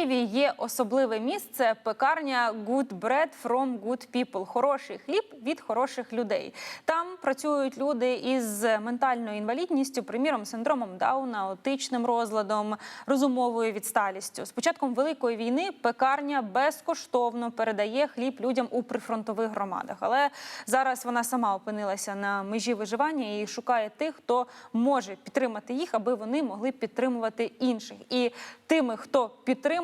Києві є особливе місце пекарня Good Bread from Good People. Хороший хліб від хороших людей. Там працюють люди із ментальною інвалідністю, приміром, синдромом Дауна, аутичним розладом, розумовою відсталістю. З початком великої війни пекарня безкоштовно передає хліб людям у прифронтових громадах. Але зараз вона сама опинилася на межі виживання і шукає тих, хто може підтримати їх, аби вони могли підтримувати інших. І тими, хто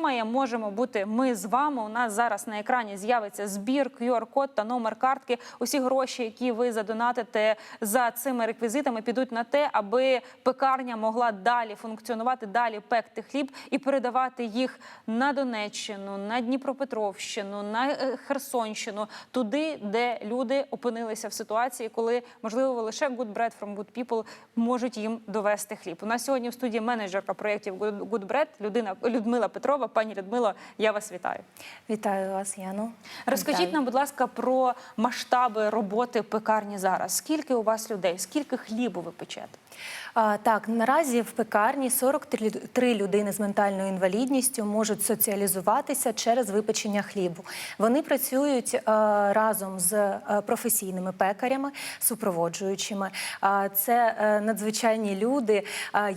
підтримає, можемо бути ми з вами. У нас зараз на екрані з'явиться збір, QR-код та номер картки. Усі гроші, які ви задонатите за цими реквізитами, підуть на те, аби пекарня могла далі функціонувати, далі пекти хліб і передавати їх на Донеччину, на Дніпропетровщину, на е, Херсонщину, туди, де люди опинилися в ситуації, коли можливо лише Good Bread from Good People можуть їм довести хліб. У нас сьогодні в студії менеджерка проєктів Good Bread, людина Людмила Петрова. Пані Людмило, я вас вітаю. Вітаю вас, Яно. Розкажіть Вітаю. нам, будь ласка, про масштаби роботи пекарні зараз. Скільки у вас людей? Скільки хлібу ви печете? А, так, наразі в пекарні 43 людини з ментальною інвалідністю можуть соціалізуватися через випечення хлібу. Вони працюють разом з е, професійними пекарями, супроводжуючими. А, це е, надзвичайні люди,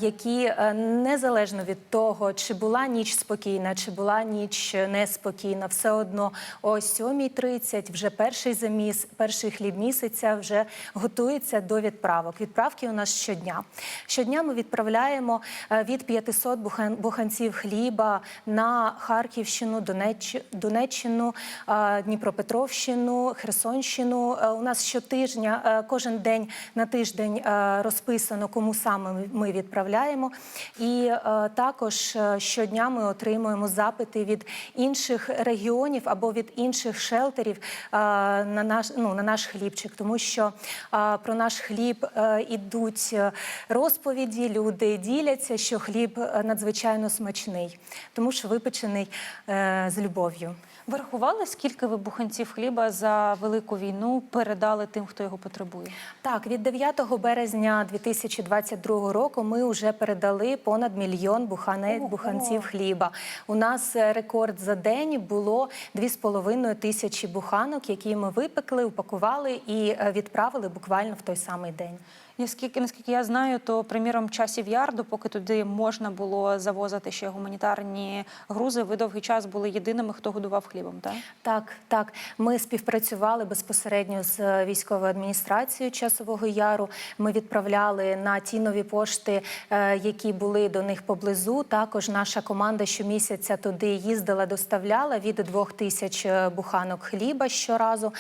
які е, незалежно від того, чи була ніч спокійна, чи була ніч неспокійна, все одно о 7.30 вже перший заміс, перший хліб місяця вже готується до відправок. Відправки у нас щодня. Щодня ми відправляємо е, від 500 буханців хліба на Харківщину, Донечч- Донеччину, е, Дніпропетровщину, Херсонщину. Е, У нас щотижня, кожен день на тиждень розписано, кому саме ми- відправляємо. І також щодня ми отримуємо запити від інших регіонів або від інших шелтерів е, на наш ну на наш хлібчик, тому що е, про наш хліб е, ідуть розповіді. Люди діляться, що хліб надзвичайно смачний, тому що випечений з любов'ю. Ви рахували, скільки ви буханців хліба за велику війну передали тим, хто його потребує? Так, від 9 березня 2022 року ми вже передали понад мільйон бухане, Ого. буханців хліба. У нас е, рекорд за день було 2,5 тисячі буханок, які ми випекли, упакували і е, відправили буквально в той самий день. Наскільки, наскільки я знаю, то приміром часів яр, допоки туди можна було завозити ще гуманітарні грузи, ви довгий час були єдиними, хто годував хлібом, так? Так, так. Ми співпрацювали безпосередньо з е, військовою адміністрацією Часового Яру. Ми відправляли на ті нові пошти, е, які були до них поблизу. Також наша команда щомісяця туди їздила, доставляла від двох тисяч е, буханок хліба щоразу.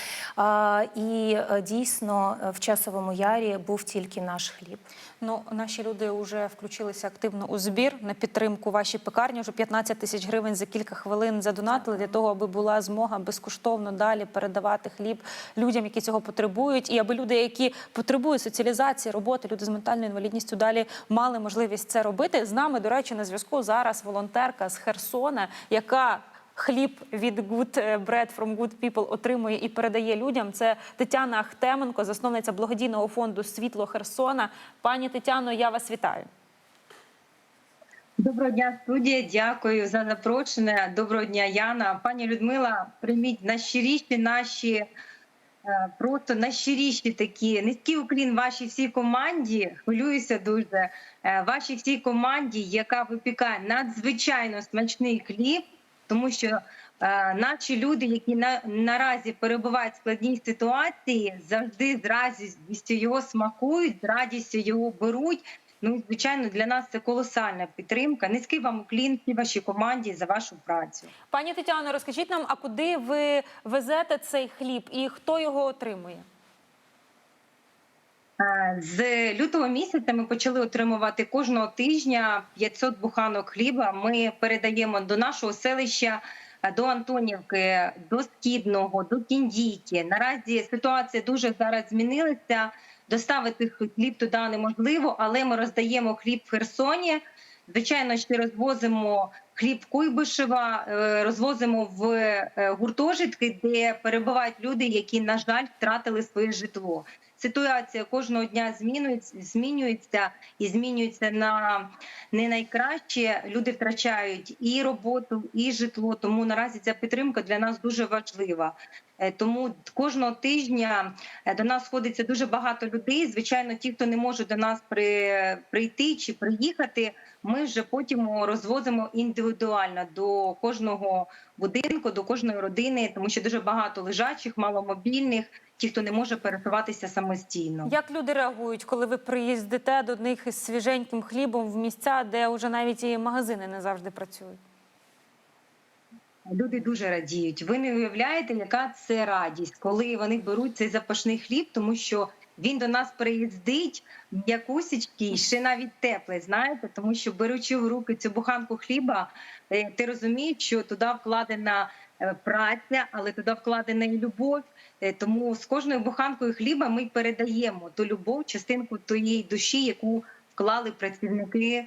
І дійсно в Часовому Ярі був тільки наш хліб. Ну, наші люди вже включилися активно у збір на підтримку вашій пекарні. Вже 15 тисяч гривень за кілька хвилин задонатили для того, аби була змога безкоштовно далі передавати хліб людям, які цього потребують, і аби люди, які потребують соціалізації, роботи, люди з ментальною інвалідністю, далі мали можливість це робити. З нами, до речі, на зв'язку зараз волонтерка з Херсона, яка Хліб від Good Bread from Good People отримує і передає людям. Це Тетяна Ахтеменко, засновниця благодійного фонду Світло Херсона. Пані Тетяно, я вас вітаю. Доброго дня, студія. Дякую за запрошення. Доброго дня, Яна. Пані Людмила, прийміть найщиріші наші, е, просто найщиріші такі низький уклін вашій всій команді. Хвилююся дуже. Е, Вашій всій команді, яка випікає надзвичайно смачний хліб, тому що е, наші люди, які на, наразі перебувають в складній ситуації, завжди з радістю його смакують, з радістю його беруть. Ну, і, звичайно, для нас це колосальна підтримка. Низький вам уклін всій вашій команді за вашу працю. Пані Тетяно, розкажіть нам, а куди ви везете цей хліб і хто його отримує? Е, З лютого місяця ми почали отримувати кожного тижня 500 буханок хліба. Ми передаємо до нашого селища. е, До Антонівки, до Східного, до Кіндійки. Наразі ситуація дуже зараз змінилася. Доставити хліб туди неможливо, але ми роздаємо хліб в Херсоні. Звичайно, ще розвозимо хліб Куйбишева, е, розвозимо в гуртожитки, де перебувають люди, які, на жаль, втратили своє житло. Ситуація кожного дня змінюється, змінюється і змінюється на не найкраще. Люди втрачають і роботу, і житло. Тому наразі ця підтримка для нас дуже важлива. Е, Тому кожного тижня е, до нас сходиться дуже багато людей. Звичайно, ті, хто не може до нас при, прийти чи приїхати, ми вже потім розвозимо індивідуально до кожного будинку, до кожної родини, тому що дуже багато лежачих, маломобільних, ті, хто не може пересуватися самостійно. Як люди реагують, коли ви приїздите до них із свіженьким хлібом в місця, де вже навіть і магазини не завжди працюють? Люди дуже радіють. Ви не уявляєте, яка це радість, коли вони беруть цей запашний хліб, тому що він до нас приїздить м'якусічкий, ще навіть теплий, знаєте, тому що беручи в руки цю буханку хліба, е, ти розумієш, що туди вкладена е, праця, але туди вкладена і любов. Е, Тому з кожною буханкою хліба ми передаємо ту любов, частинку тієї душі, яку вклали працівники,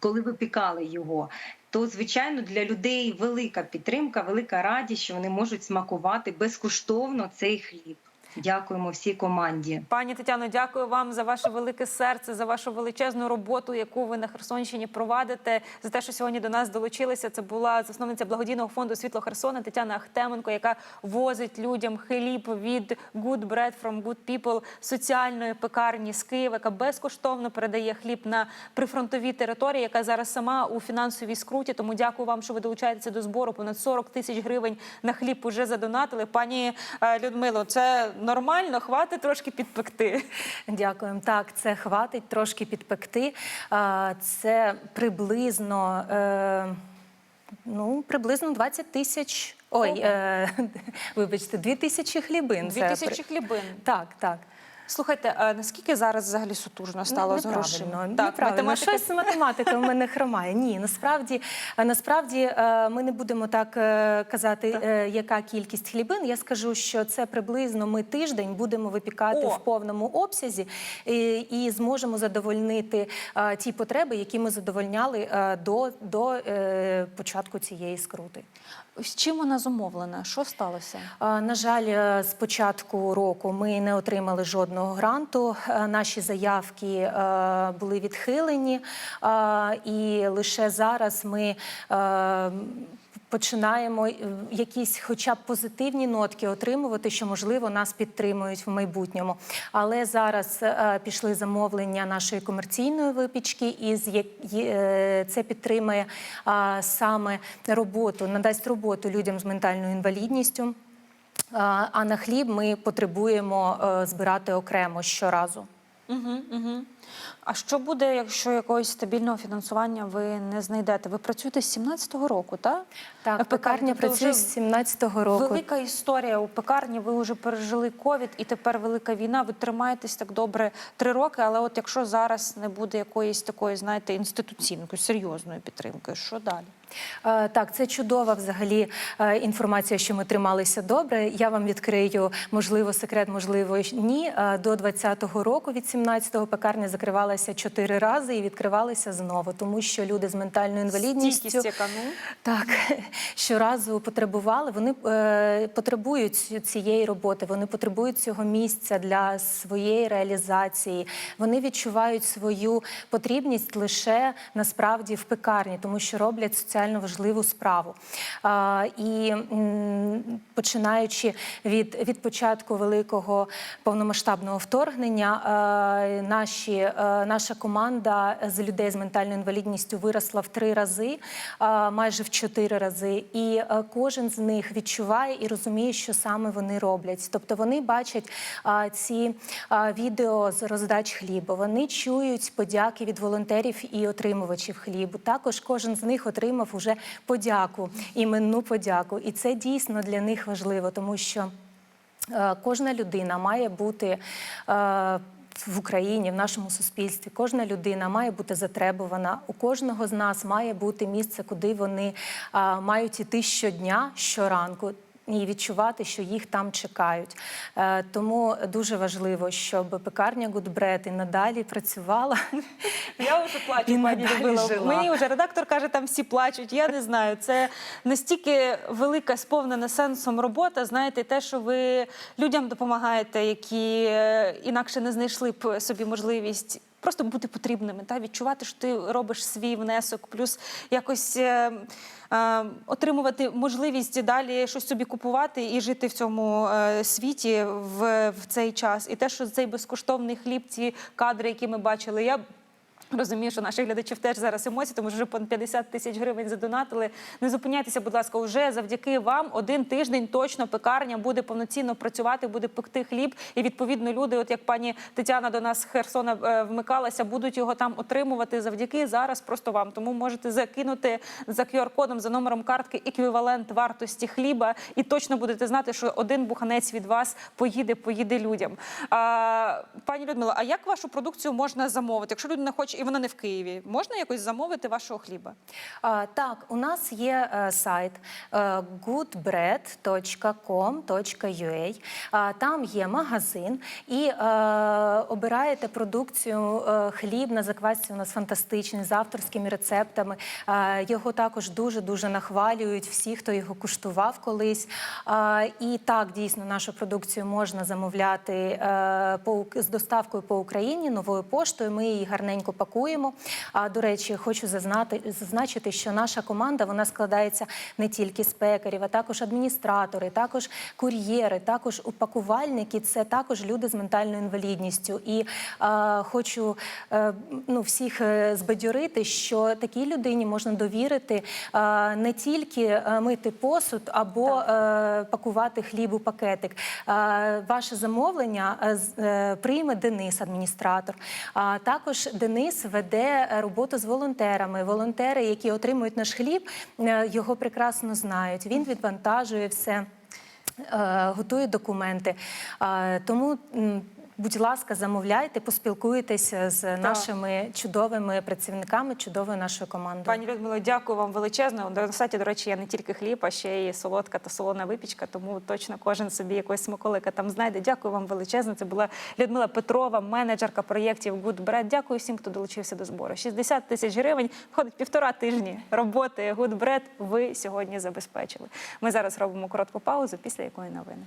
коли випікали його. То, звичайно, для людей велика підтримка, велика радість, що вони можуть смакувати безкоштовно цей хліб. Дякуємо всій команді. Пані Тетяно, дякую вам за ваше велике серце, за вашу величезну роботу, яку ви на Херсонщині провадите, за те, що сьогодні до нас долучилися. Це була засновниця благодійного фонду Світло Херсона Тетяна Ахтеменко, яка возить людям хліб від Good Bread from Good People соціальної пекарні з Києва, яка безкоштовно передає хліб на прифронтові території, яка зараз сама у фінансовій скруті. Тому дякую вам, що ви долучаєтеся до збору. Понад 40 тисяч гривень на хліб уже задонатили. Пані е, Людмило, це нормально? Хватить трошки підпекти. Дякуємо. Так, це хватить трошки підпекти. Це приблизно, е, ну, приблизно 20 тисяч. Ой, е, вибачте, 2 тисячі хлібин. Дві Це тисячі при- хлібин. Так, так. Слухайте, а наскільки зараз взагалі сутужно стало з грошима? Неправильно, неправильно. математика- Щось математика в мене хромає. Ні, насправді, насправді е, ми не будемо так е, казати, Так. е, яка кількість хлібин. Я скажу, що це приблизно ми тиждень будемо випікати О! в повному обсязі і, і зможемо задовольнити ті потреби, які ми задовольняли до, до е, початку цієї скрути. З чим вона зумовлена? Що сталося? На жаль, е, з початку року ми не отримали жодного гранту. Е, Наші заявки е, були відхилені, і лише зараз ми. Починаємо е, якісь, хоча б позитивні нотки отримувати, що можливо нас підтримують в майбутньому. Але зараз е, пішли замовлення нашої комерційної випічки, і е, це підтримує а, саме роботу, надасть роботу людям з ментальною інвалідністю. А на хліб ми потребуємо збирати окремо щоразу. Угу, угу. А що буде, якщо якогось стабільного фінансування ви не знайдете? Ви працюєте з 17-го року, так? Так, пекарня працює з 17-го року. Велика історія у пекарні. Ви вже пережили ковід, і тепер велика війна. Ви тримаєтесь так добре три роки. Але от якщо зараз не буде якоїсь такої, знаєте, інституційної, серйозної підтримки, що далі? Е, Так, це чудова взагалі е, інформація, що ми трималися добре. Я вам відкрию, можливо, секрет, можливо, ні. Е, До 20-го року від 17-го пекарня закривалася чотири рази і відкривалася знову, тому що люди з ментальною інвалідністю Стійкість? Так, щоразу потребували. Вони е, потребують цієї роботи, вони потребують цього місця для своєї реалізації. Вони відчувають свою потрібність лише насправді в пекарні, тому що роблять соціально важливу справу. А, і м, починаючи від, від початку великого повномасштабного вторгнення, е, наші, е, наша команда з людей з ментальною інвалідністю виросла в три рази, е, майже в чотири рази. І е, кожен з них відчуває і розуміє, що саме вони роблять. Тобто вони бачать е, ці е, відео з роздач хліба. Вони чують подяки від волонтерів і отримувачів хлібу. Також кожен з них отримав уже подяку, іменну подяку. І це дійсно для них важливо, тому що. Е, Кожна людина має бути е, в Україні, в нашому суспільстві. Кожна людина має бути затребувана. У кожного з нас має бути місце, куди вони мають іти щодня, щоранку. І відчувати, що їх там чекають. Е, Тому дуже важливо, щоб пекарня Гудбред і надалі працювала. Я вже плачу, пані жила. Мені вже редактор каже, там всі плачуть. Я не знаю. Це настільки велика, сповнена сенсом робота. Знаєте, те, що ви людям допомагаєте, які е, інакше не знайшли б собі можливість. Просто бути потрібними та відчувати, що ти робиш свій внесок, плюс якось е, е, отримувати можливість далі щось собі купувати і жити в цьому е, світі в, в цей час. І те, що цей безкоштовний хліб, ці кадри, які ми бачили, я Розумію, що наших глядачів теж зараз емоції, тому вже понад 50 тисяч гривень задонатили. Не зупиняйтеся, будь ласка, уже завдяки вам один тиждень точно пекарня буде повноцінно працювати, буде пекти хліб. І відповідно люди, от як пані Тетяна до нас з Херсона е, вмикалася, будуть його там отримувати завдяки зараз просто вам. Тому можете закинути за QR-кодом, за номером картки еквівалент вартості хліба, і точно будете знати, що один буханець від вас поїде, поїде людям. А, пані Людмила, а як вашу продукцію можна замовити? Якщо людина хоче і вона не в Києві, можна якось замовити вашого хліба? А, Так, у нас є е, сайт е, goodbread.com.ua. А, Там є магазин і е, обираєте продукцію е, хліб на заквасці. У нас фантастичний з авторськими рецептами. Е, Його також дуже дуже нахвалюють всі, хто його куштував колись. Е, І так дійсно нашу продукцію можна замовляти е, по з доставкою по Україні новою поштою. Ми її гарненько пакуємо. А до речі, хочу зазнати зазначити, що наша команда вона складається не тільки з пекарів, а також адміністратори, також кур'єри, також упакувальники. Це також люди з ментальною інвалідністю. І е, хочу е, ну, всіх е, збадьорити, що такій людині можна довірити е, не тільки е, мити посуд або е, пакувати хліб у пакетик. Е, ваше замовлення е, прийме Денис, адміністратор. А також Денис веде е, роботу з волонтерами. Волонтери, які отримують наш хліб, е, його прекрасно знають. Він відвантажує все. е, Готує документи, тому, будь ласка, замовляйте, поспілкуйтеся з нашими чудовими працівниками, чудовою нашою командою. Пані Людмило, дякую вам величезно. На сайті, до речі, є не тільки хліб, а ще й солодка та солона випічка. Тому точно кожен собі якогось смаколика там знайде. Дякую вам величезно. Це була Людмила Петрова, менеджерка проєктів Good Bread. Дякую всім, хто долучився до збору. 60 тисяч гривень входить півтора тижні роботи Good Bread Ви сьогодні забезпечили. Ми зараз робимо коротку паузу, після якої новини.